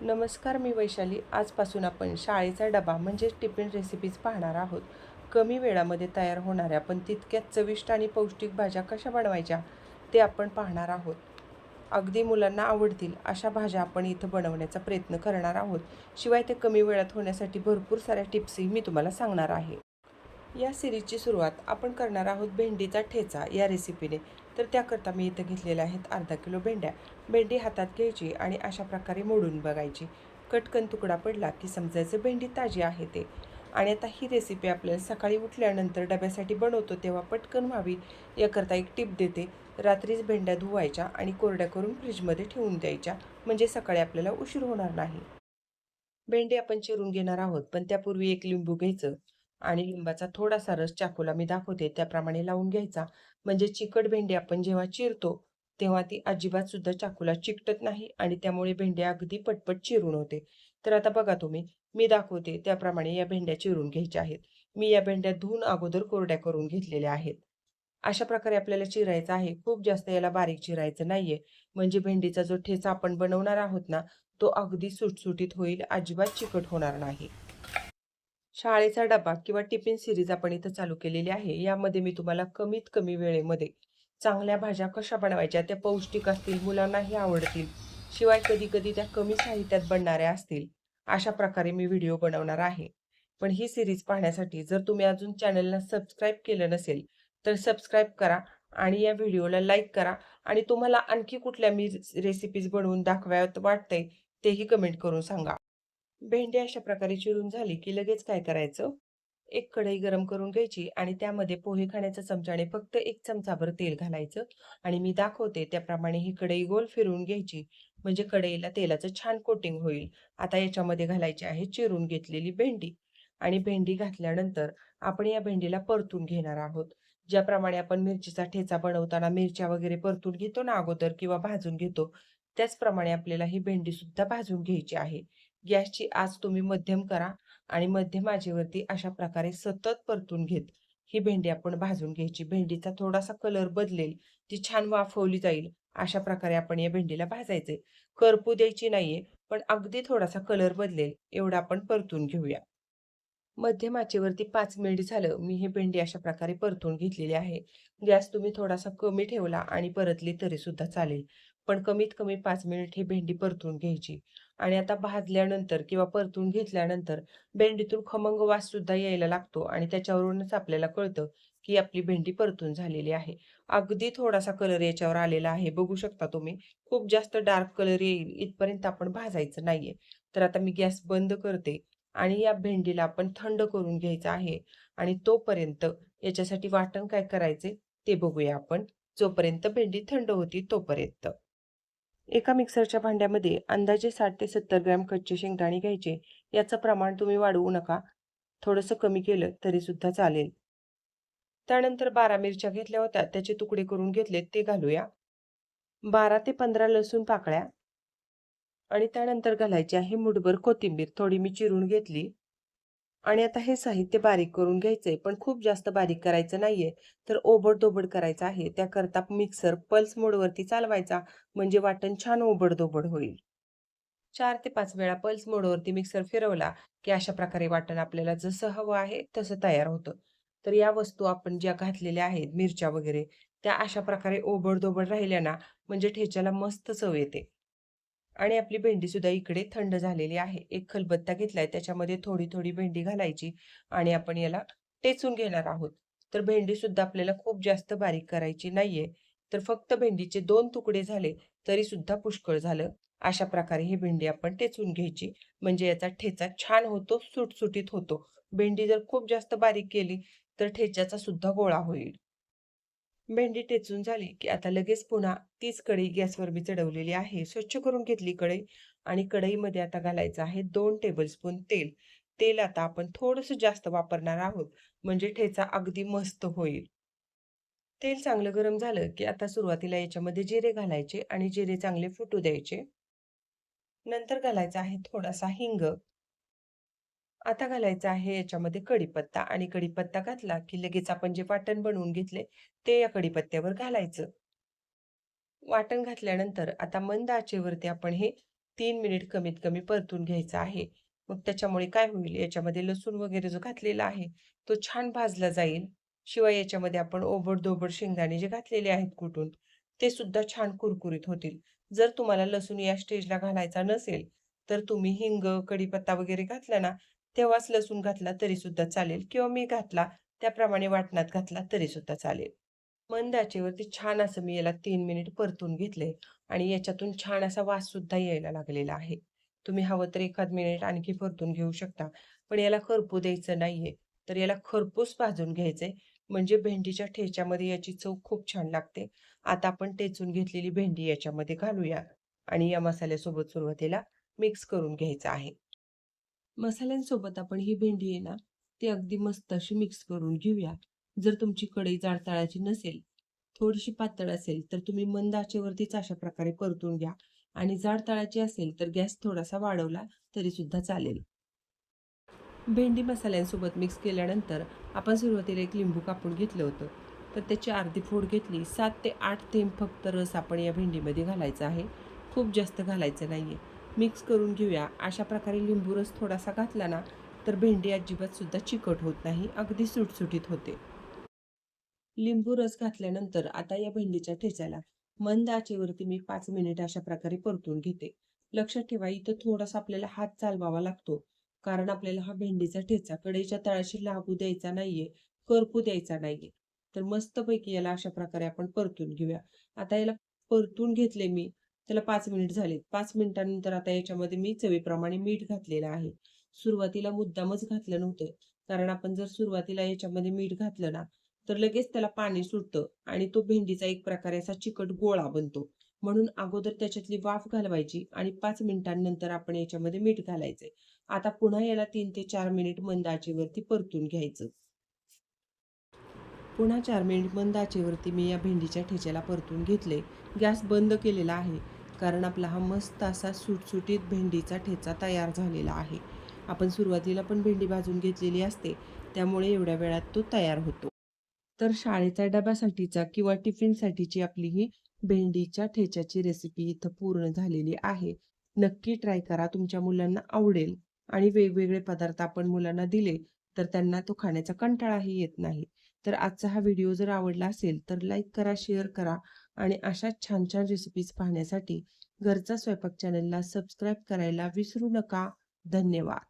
नमस्कार मी वैशाली. आजपासून आपण शाळेचा डबा म्हणजेच टिफिन रेसिपीज पाहणार आहोत. कमी वेळामध्ये तयार होणाऱ्या पण तितक्याच चविष्ट आणि पौष्टिक भाज्या कशा बनवायच्या ते आपण पाहणार आहोत. अगदी मुलांना आवडतील अशा भाज्या आपण इथं बनवण्याचा प्रयत्न करणार आहोत. शिवाय ते कमी वेळात होण्यासाठी भरपूर साऱ्या टिप्सही मी तुम्हाला सांगणार आहे. या सिरीजची सुरुवात आपण करणार आहोत भेंडीचा ठेचा या रेसिपीने तर त्याकरता मी इथं घेतलेल्या आहेत अर्धा किलो भेंड्या. भेंडी हातात घ्यायची आणि अशा प्रकारे मोडून बघायची. कटकन तुकडा पडला की समजायचं भेंडी ताजी आहे ते. आणि आता ही रेसिपी आपल्याला सकाळी उठल्यानंतर डब्यासाठी बनवतो तेव्हा पटकन व्हावी. याकरता एक टिप देते. रात्रीच भेंड्या धुवायच्या आणि कोरड्या करून फ्रीजमध्ये ठेवून द्यायच्या. म्हणजे सकाळी आपल्याला उशीर होणार नाही. भेंडी आपण चिरून घेणार आहोत पण त्यापूर्वी एक लिंबू घ्यायचं. आणि लिंबाचा थोडासा रस चाकूला मी दाखवते. त्याप्रमाणे लावून घ्यायचा. म्हणजे चिकट भेंडी आपण जेव्हा चिरतो तेव्हा ती अजिबात सुद्धा चाकूला चिकटत नाही आणि त्यामुळे भेंड्या अगदी पटपट चिरून होते. तर आता बघा तुम्ही मी दाखवते त्याप्रमाणे या भेंड्या चिरून घ्यायच्या आहेत. मी या भेंड्या धुवून अगोदर कोरड्या करून घेतलेल्या आहेत. अशा प्रकारे आपल्याला चिरायचं आहे. खूप जास्त याला बारीक चिरायचं नाहीये. म्हणजे भेंडीचा जो ठेचा आपण बनवणार आहोत ना तो अगदी सुटसुटीत होईल अजिबात चिकट होणार नाही. शाळेचा डबा किंवा टिफिन सिरीज आपण इथं चालू केलेली आहे. यामध्ये मी तुम्हाला कमीत कमी वेळेमध्ये चांगल्या भाज्या कशा बनवायच्या त्या पौष्टिक असतील मुलांनाही आवडतील शिवाय कधी कधी त्या कमी साहित्यात बनणाऱ्या असतील अशा प्रकारे मी व्हिडिओ बनवणार आहे. पण ही सिरीज पाहण्यासाठी जर तुम्ही अजून चॅनलला सबस्क्राईब केलं नसेल तर सबस्क्राईब करा आणि या व्हिडिओला लाईक करा आणि तुम्हाला आणखी कुठल्या मी रेसिपीज बनवून दाखवाव्यात वाटतंय तेही कमेंट करून सांगा. भेंडी अशा प्रकारे चिरून झाली की लगेच काय करायचं? एक कढई गरम करून घ्यायची आणि त्यामध्ये पोहे खाण्याच्या चमच्याने फक्त एक चमचाभर तेल घालायचं आणि मी दाखवते त्याप्रमाणे ही कढई गोल फिरवून घ्यायची. म्हणजे कढईला तेलाचं छान कोटिंग होईल. आता याच्यामध्ये घालायची आहे चिरून घेतलेली भेंडी आणि भेंडी घातल्यानंतर आपण या भेंडीला परतून घेणार आहोत. ज्याप्रमाणे आपण मिरचीचा ठेचा बनवताना मिरच्या वगैरे परतून घेतो ना अगोदर किंवा भाजून घेतो त्याचप्रमाणे आपल्याला ही भेंडी सुद्धा भाजून घ्यायची आहे. गॅसची आच तुम्ही मध्यम करा आणि मध्यम आचेवरती अशा प्रकारे सतत परतून घेत. ही भेंडी आपण भाजून घ्यायची. भेंडीचा थोडासा कलर बदलेल ती छान वाफवली जाईल अशा प्रकारे आपण या भेंडीला भाजायचे करपू द्यायची नाहीये पण अगदी थोडासा कलर बदलेल एवढा आपण परतून घेऊया. मध्यम आचेवरती पाच मिनिट झालं मी हे भेंडी अशा प्रकारे परतून घेतलेली आहे. गॅस तुम्ही थोडासा कमी ठेवला आणि परतली तरी सुद्धा चालेल. पण कमीत कमी पाच मिनिट ही भेंडी परतून घ्यायची. आणि आता भाजल्यानंतर किंवा परतून घेतल्यानंतर भेंडीतून खमंग वास सुद्धा यायला लागतो आणि त्याच्यावरूनच आपल्याला कळतं की आपली भेंडी परतून झालेली आहे. अगदी थोडासा कलर याच्यावर आलेला आहे. बघू शकता तुम्ही खूप जास्त डार्क कलर येईल इथपर्यंत आपण भाजायचं नाहीये. तर आता मी गॅस बंद करते आणि या भेंडीला आपण थंड करून घ्यायचं आहे आणि तोपर्यंत याच्यासाठी वाटण काय करायचे ते बघूया आपण. जोपर्यंत भेंडी थंड होती तोपर्यंत. एका मिक्सरच्या भांड्यामध्ये अंदाजे साठ ते सत्तर ग्रॅम कच्चे शेंगदाणे घ्यायचे. याचं प्रमाण तुम्ही वाढवू नका. थोडंसं कमी केलं तरी सुद्धा चालेल. त्यानंतर बारा मिरच्या घेतल्या होत्या. त्याचे तुकडे करून घेतले ते घालूया. बारा ते पंधरा लसूण पाकळ्या आणि त्यानंतर घालायची आहे मुठभर कोथिंबीर. थोडी मी चिरून घेतली. आणि आता हे साहित्य बारीक करून घ्यायचंय पण खूप जास्त बारीक करायचं नाहीये. तर ओबडधोबड करायचं आहे. त्याकरता मिक्सर पल्स मोडवरती चालवायचा म्हणजे वाटण छान ओबडधोबड होईल. चार ते पाच वेळा पल्स मोडवरती मिक्सर फिरवला की अशा प्रकारे वाटण आपल्याला जसं हवं आहे तसं तयार होतं. तर या वस्तू आपण ज्या घातलेल्या आहेत मिरच्या वगैरे त्या अशा प्रकारे ओबडधोबड राहिल्या ना म्हणजे ठेच्याला मस्त चव येते. आणि आपली भेंडी सुद्धा इकडे थंड झालेली आहे. एक खलबत्ता घेतलाय त्याच्यामध्ये थोडी थोडी भेंडी घालायची आणि आपण याला टेचून घेणार आहोत. तर भेंडी सुद्धा आपल्याला खूप जास्त बारीक करायची नाहीये. तर फक्त भेंडीचे दोन तुकडे झाले तरी सुद्धा पुष्कळ झालं. अशा प्रकारे ही भेंडी आपण टेचून घ्यायची. म्हणजे याचा ठेचा छान होतो सुटसुटीत होतो. भेंडी जर खूप जास्त बारीक केली तर ठेच्याचा सुद्धा गोळा होईल. भेंडी टेचून झाली की आता लगेच पुन्हा तीच कढई गॅसवर मी चढवलेली आहे. स्वच्छ करून घेतली कढई आणि कढईमध्ये आता घालायचं आहे दोन टेबलस्पून तेल. तेल आता आपण थोडंसं जास्त वापरणार आहोत म्हणजे ठेचा अगदी मस्त होईल. तेल चांगलं गरम झालं की आता सुरुवातीला याच्यामध्ये जिरे घालायचे आणि जिरे चांगले फुटू द्यायचे. नंतर घालायचं आहे थोडासा हिंग. आता घालायचा आहे याच्यामध्ये कढीपत्ता आणि कढीपत्ता घातला की लगेच आपण जे वाटण बनवून घेतले ते या कढीपत्त्यावर घालायचं. वाटण घातल्यानंतर आता मंद आचेवरती आपण हे तीन मिनिट कमीत कमी परतून घ्यायचं आहे. मग त्याच्यामुळे काय होईल याच्यामध्ये लसूण वगैरे जो घातलेला आहे तो छान भाजला जाईल. शिवाय याच्यामध्ये आपण ओबड-दोबड शेंगदाणे जे घातलेले आहेत कुटून ते सुद्धा छान कुरकुरीत होतील. जर तुम्हाला लसूण या स्टेजला घालायचा नसेल तर तुम्ही हिंग कढीपत्ता वगैरे घातला ना तेव्हाच लसूण घातला तरी सुद्धा चालेल किंवा मी घातला त्याप्रमाणे वाटणात घातला तरी सुद्धा चालेल. मंद आचेवरती छान असं मी याला तीन मिनिट परतून घेतले आणि याच्यातून छान असा वास सुद्धा यायला लागलेला आहे. तुम्ही हवं तर एखाद मिनिट आणखी परतून घेऊ शकता पण याला खरपू द्यायचं नाहीये. तर याला खरपूस भाजून घ्यायचंय म्हणजे भेंडीच्या ठेच्यामध्ये याची चव खूप छान लागते. आता आपण टेचून घेतलेली भेंडी याच्यामध्ये घालूया आणि या मसाल्यासोबत सुरुवातीला मिक्स करून घ्यायचं आहे. मसाल्यांसोबत आपण ही भेंडी आहे ना ती अगदी मस्त अशी मिक्स करून घेऊया. जर तुमची कढई जाडताळाची नसेल थोडीशी पातळ असेल तर तुम्ही मंद आचेवरतीच अशा प्रकारे परतून घ्या. आणि जाडताळाची असेल तर गॅस थोडासा वाढवला तरी सुद्धा चालेल. भेंडी मसाल्यांसोबत मिक्स केल्यानंतर आपण सुरुवातीला एक लिंबू कापून घेतलं होतं. तर त्याची अर्धी फोड घेतली. सात ते आठ थेंब फक्त रस आपण या भेंडीमध्ये घालायचा आहे. खूप जास्त घालायचं नाही आहे मिक्स करून घेऊया. अशा प्रकारे लिंबू रस थोडासा घातला ना तर भेंडी अजिबात सुद्धा चिकट होत नाही अगदी सुटसुटीत होते. लिंबू रस घातल्यानंतर आता या भेंडीच्या ठेच्याला मंद आचेवरती मी पाच मिनिट अशा प्रकारे परतून घेते. लक्षात ठेवा इथं थोडासा आपल्याला हात चालवावा लागतो. कारण आपल्याला हा भेंडीचा ठेचा कडेच्या तळाशी लागू द्यायचा नाहीये करपू द्यायचा नाहीये. तर मस्तपैकी याला अशा प्रकारे आपण परतून घेऊया. आता याला परतून घेतले मी त्याला पाच मिनिट झाले पाच मिनिटांनंतर आता याच्यामध्ये मी चवीप्रमाणे मीठ घातलेलं आहे. सुरुवातीला मुद्दामच घातलं नव्हतं. कारण आपण जर सुरुवातीला याच्यामध्ये मीठ घातलं ना तर लगेच त्याला पाणी सुटतं आणि तो भेंडीचा एक प्रकारे असा चिकट गोळा बनतो. म्हणून अगोदर त्याच्यातली वाफ घालवायची आणि पाच मिनिटांनंतर आपण याच्यामध्ये मीठ घालायचंय आता पुन्हा याला तीन ते चार मिनिट मंद आचेवरती परतून घ्यायचं. पुन्हा चार मिनिट मंद आचेवरती मी या भेंडीच्या ठेच्याला परतून घेतले गॅस बंद केलेला आहे. कारण आपला हा मस्त असा सुटसुटीत भेंडीचा ठेचा तयार झालेला आहे. आपण सुरुवातीला पण भेंडी भाजून घेतलेली असते त्यामुळे एवढ्या वेळात तो तयार होतो. तर शाळेचा डब्यासाठीचा किंवा टिफिनसाठीची आपली ही भेंडीच्या ठेच्याची रेसिपी इथं पूर्ण झालेली आहे. नक्की ट्राय करा तुमच्या मुलांना आवडेल आणि वेगवेगळे पदार्थ आपण मुलांना दिले तर त्यांना तो खाण्याचा कंटाळाही येत नाही. तर आजचा हा व्हिडिओ जर आवडला असेल तर लाईक करा शेअर करा. आणि अशाच छान छान रेसिपीज पाहण्यासाठी घरचा स्वयंपाक चॅनलला सबस्क्राईब करायला विसरू नका. धन्यवाद.